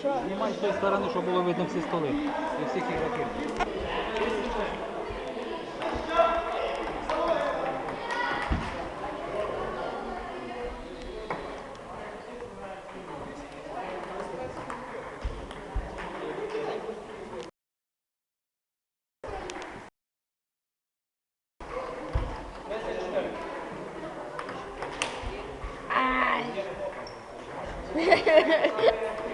Знімай з тієї сторони, щоб було видно всі столи. І всіх ігроків.